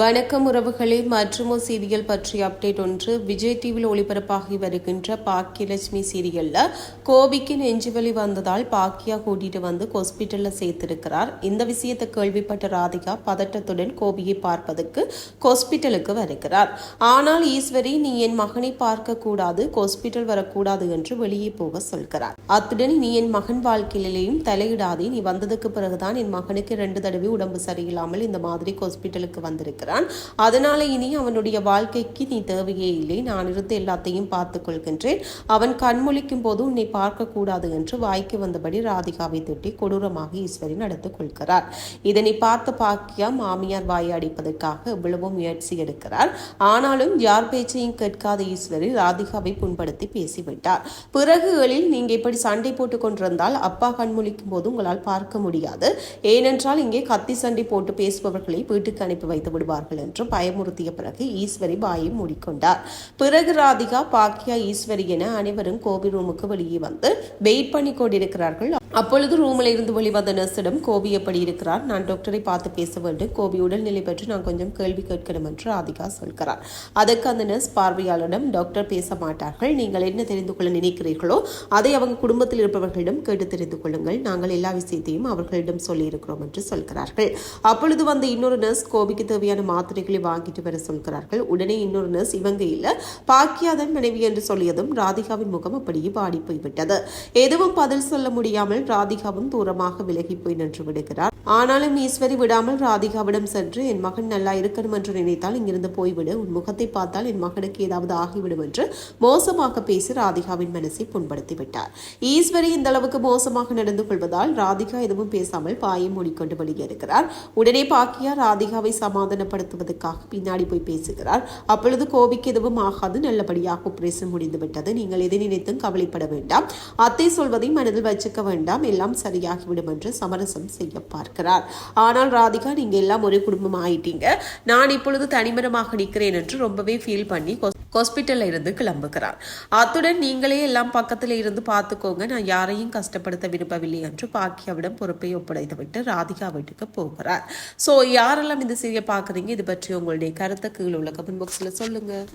வணக்கம் உறவுகளே மற்றும் சீரியல் பற்றிய அப்டேட் ஒன்று. விஜய் டிவியில் ஒளிபரப்பாகி வருகின்ற பாக்கியலட்சுமி சீரியல்ல கோபிக்கு நெஞ்சுவலி வந்ததால் பாக்கியா கூட்டிட்டு வந்து ஹாஸ்பிட்டல்ல சேர்த்திருக்கிறார். இந்த விஷயத்தை கேள்விப்பட்ட ராதிகா பதட்டத்துடன் கோபியை பார்ப்பதற்கு ஹாஸ்பிட்டலுக்கு வருகிறார். ஆனால் ஈஸ்வரி நீ என் மகனை பார்க்க கூடாது ஹாஸ்பிட்டல் வரக்கூடாது என்று வெளியே போக சொல்கிறார். அத்துடன் நீ என் மகன் வாழ்க்கையிலேயும் தலையிடாதே நீ வந்ததுக்கு பிறகுதான் என் மகனுக்கு ரெண்டு தடவை உடம்பு சரியில்லாமல் இந்த மாதிரி ஹாஸ்பிட்டலுக்கு வந்திருக்கிறான் அதனால இனி அவனுடைய வாழ்க்கைக்கு நீ தேவையே இல்லை. நான் இருந்து எல்லாத்தையும் பார்த்துக் கொள்கின்றேன். அவன் கண்மொழிக்கும் போது உன்னை பார்க்க கூடாது என்று வாய்க்கு வந்தபடி ராதிகாவை திட்டி கொடூரமாக ஈஸ்வரி நடத்துக் கொள்கிறார். இதனை பார்த்து பாக்கியா மாமியார் வாயை அடிப்பதற்காக இவ்வளவு முயற்சி எடுக்கிறார். ஆனாலும் யார் பேச்சையும் கேட்காத ஈஸ்வரி ராதிகாவை புண்படுத்தி பேசிவிட்டார். பிறகு எழில் நீங்க இப்படி சண்டை போட்டுக் கொண்டிருந்தால் அப்பா கண்மொழிக்கும் போது உங்களால் பார்க்க முடியாது. ஏனென்றால் இங்கே கத்தி சண்டை போட்டு பேசுபவர்களை வீட்டுக்கு அனுப்பி வைத்து விடுவார்கள் என்று பயமுறுத்திய பிறகு ஈஸ்வரி வாயை மூடிக்கொண்டார். பிறகு ராதிகா பாக்கியா ஈஸ்வரி என அனைவரும் கோபி ரூமுக்கு வெளியே வந்து வெயிட் பண்ணி கொண்டிருக்கிறார்கள். அப்பொழுது ரூமில் இருந்து வெளிவந்த நர்ஸிடம் கோபி எப்படி இருக்கிறார்? நான் டாக்டரை பார்த்து பேச வேண்டும். கோபி உடல்நிலை பற்றி நான் கொஞ்சம் கேள்வி கேட்கணும் என்று ராதிகா சொல்கிறார். அதற்கு அந்த நர்ஸ் பார்வையாளரிடம் டாக்டர் பேச மாட்டார்கள். நீங்கள் என்ன தெரிந்து கொள்ள நினைக்கிறீர்களோ அதை அவங்க குடும்பத்தில் இருப்பவர்களிடம் கேட்டு தெரிந்து கொள்ளுங்கள். நாங்கள் எல்லா விஷயத்தையும் அவர்களிடம் சொல்லியிருக்கிறோம் என்று சொல்கிறார்கள். அப்பொழுது வந்த இன்னொரு நர்ஸ் கோபிக்கு தேவையான தேவையான மாத்திரைகளை வாங்கிட்டு வர சொல்கிறார்கள். உடனே இன்னொரு நர்ஸ் இவங்க இல்ல பாக்கியாதன் மனைவி என்று சொல்லியதும் ராதிகாவின் முகம் அப்படியே பாடி போய்விட்டது. எதுவும் பதில் சொல்ல முடியாமல் ராதிகாவும் தூரமாக விலகி போய் நின்று விடுகிறார். ஆனாலும் ஈஸ்வரி விடாமல் ராதிகாவிடம் சென்று என் மகன் நல்லா இருக்கணும் என்று நினைத்தால் இங்கிருந்து போய்விடு. உன் முகத்தை பார்த்தால் என் மகனுக்கு ஏதாவது ஆகிவிடும் என்று மோசமாக பேசி ராதிகாவின் மனசை புண்படுத்தி விட்டார். ஈஸ்வரி இந்த அளவுக்கு மோசமாக நடந்து கொள்வதால் ராதிகா எதுவும் பேசாமல் பாயை மூடிக்கொண்டு வெளியேறுகிறார். உடனே பாக்கியா ராதிகாவை சமாதான சமாதானப்படுத்துவதற்காக பின்னாடி போய் பேசுகிறார். அப்பொழுது கோபிக்கு எதுவும் ஆகாது. நல்லபடியாக ஆபரேஷன் முடிந்து விட்டது நீங்கள் எதை நினைத்தும் கவலைப்பட வேண்டாம். அத்தை சொல்வதை மனதில் வச்சுக்க வேண்டாம். எல்லாம் சரியாகிவிடும் என்று சமரசம் செய்ய பார்க்கிறார். ஆனால் ராதிகா நீங்க எல்லாம் ஒரே குடும்பம் ஆயிட்டீங்க நான் இப்பொழுது தனிமரமாக நிற்கிறேன் என்று ரொம்பவே ஃபீல் பண்ணி ஹாஸ்பிட்டலில் இருந்து கிளம்புகிறார். அத்துடன் நீங்களே எல்லாம் பக்கத்தில் இருந்து பார்த்துக்கோங்க. நான் யாரையும் கஷ்டப்படுத்த விரும்பவில்லை என்று பாக்கியாவிடம் பொறுப்பை ஒப்படைத்துவிட்டு ராதிகா வீட்டுக்கு போகிறார். ஸோ யாரெல்லாம் இந்த சீரியல் பார்க்குறீங்க? இது பற்றி உங்களுடைய கருத்தை கீழே உள்ள கமெண்ட் பாக்ஸில் சொல்லுங்கள்